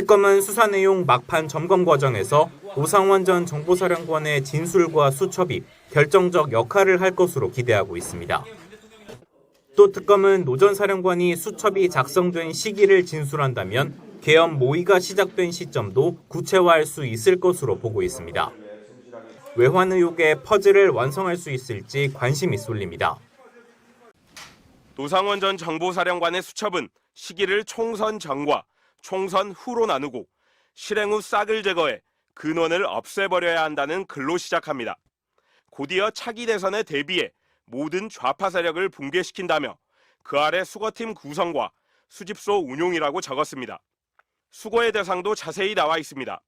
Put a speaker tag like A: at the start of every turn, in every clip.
A: 특검은 수사 내용 막판 점검 과정에서 노상원 전 정보사령관의 진술과 수첩이 결정적 역할을 할 것으로 기대하고 있습니다. 또 특검은 노 전 사령관이 수첩이 작성된 시기를 진술한다면 계엄 모의가 시작된 시점도 구체화할 수 있을 것으로 보고 있습니다. 외환 의혹의 퍼즐을 완성할 수 있을지 관심이 쏠립니다.
B: 노상원 전 정보사령관의 수첩은 시기를 총선 전과 총선 후로 나누고 실행 후 싹을 제거해 근원을 없애버려야 한다는 글로 시작합니다. 곧이어 차기 대선에 대비해 모든 좌파 세력을 붕괴시킨다며 그 아래 수거팀 구성과 수집소 운용이라고 적었습니다. 수거의 대상도 자세히 나와 있습니다.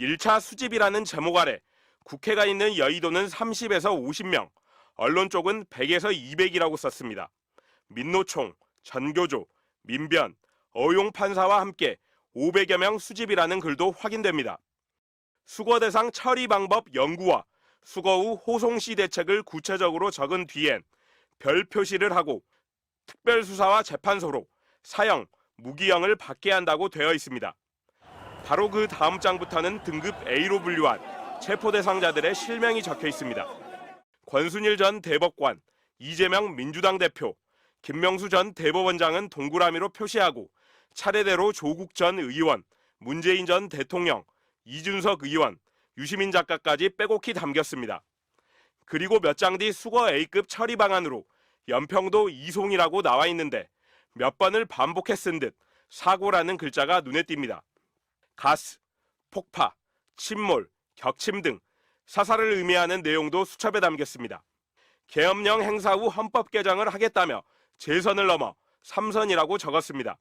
B: 1차 수집이라는 제목 아래 국회가 있는 여의도는 30에서 50명, 언론 쪽은 100에서 200이라고 썼습니다. 민노총, 전교조, 민변, 어용 판사와 함께 500여 명 수집이라는 글도 확인됩니다. 수거 대상 처리 방법 연구와 수거 후 호송 시 대책을 구체적으로 적은 뒤엔 별 표시를 하고 특별수사와 재판소로 사형, 무기형을 받게 한다고 되어 있습니다. 바로 그 다음 장부터는 등급 A로 분류한 체포 대상자들의 실명이 적혀 있습니다. 권순일 전 대법관, 이재명 민주당 대표, 김명수 전 대법원장은 동그라미로 표시하고 차례대로 조국 전 의원, 문재인 전 대통령, 이준석 의원, 유시민 작가까지 빼곡히 담겼습니다. 그리고 몇 장 뒤 수거 A급 처리 방안으로 연평도 이송이라고 나와 있는데 몇 번을 반복해 쓴 듯 사고라는 글자가 눈에 띕니다. 가스, 폭파, 침몰, 격침 등 사살을 의미하는 내용도 수첩에 담겼습니다. 계엄령 행사 후 헌법 개정을 하겠다며 재선을 넘어 삼선이라고 적었습니다.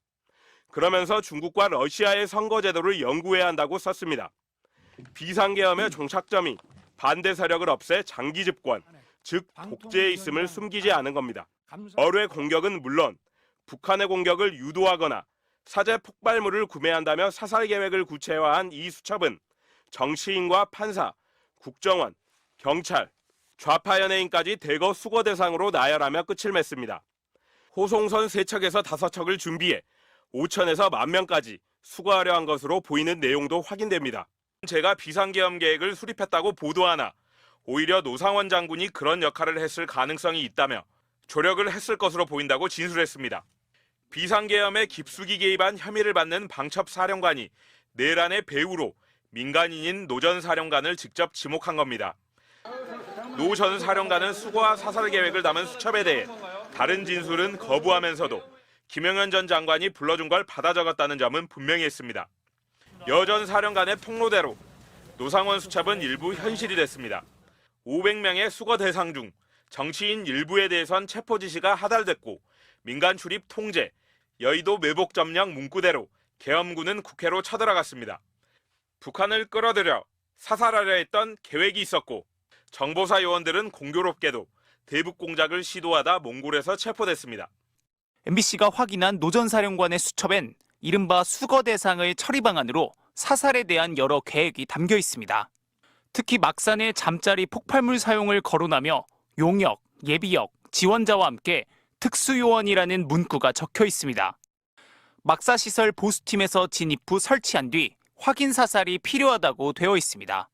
B: 그러면서 중국과 러시아의 선거 제도를 연구해야 한다고 썼습니다. 비상계엄의 종착점이 반대 세력을 없애 장기 집권, 즉 독재에 있음을 숨기지 않은 겁니다. 어뢰 공격은 물론 북한의 공격을 유도하거나 사제 폭발물을 구매한다며 사살 계획을 구체화한 이 수첩은 정치인과 판사, 국정원, 경찰, 좌파 연예인까지 대거 수거 대상으로 나열하며 끝을 맺습니다. 호송선 3척에서 5척을 준비해 5천에서 만 명까지 수거하려 한 것으로 보이는 내용도 확인됩니다. 제가 비상계엄 계획을 수립했다고 보도하나 오히려 노상원 장군이 그런 역할을 했을 가능성이 있다며 조력을 했을 것으로 보인다고 진술했습니다. 비상계엄에 깊숙이 개입한 혐의를 받는 방첩 사령관이 내란의 배우로 민간인인 노 전 사령관을 직접 지목한 겁니다. 노 전 사령관은 수거와 사살 계획을 담은 수첩에 대해 다른 진술은 거부하면서도 김영현 전 장관이 불러준 걸 받아 적었다는 점은 분명히 했습니다. 여전 사령관의 폭로대로 노상원 수첩은 일부 현실이 됐습니다. 500명의 수거 대상 중 정치인 일부에 대해선 체포 지시가 하달됐고 민간 출입 통제, 여의도 매복 점령 문구대로 계엄군은 국회로 쳐들어갔습니다. 북한을 끌어들여 사살하려 했던 계획이 있었고 정보사 요원들은 공교롭게도 대북 공작을 시도하다 몽골에서 체포됐습니다.
C: MBC가 확인한 노 전 사령관의 수첩엔 이른바 수거 대상의 처리 방안으로 사살에 대한 여러 계획이 담겨 있습니다. 특히 막산의 잠자리 폭발물 사용을 거론하며 용역, 예비역, 지원자와 함께 특수요원이라는 문구가 적혀 있습니다. 막사시설 보수팀에서 진입 후 설치한 뒤 확인 사살이 필요하다고 되어 있습니다.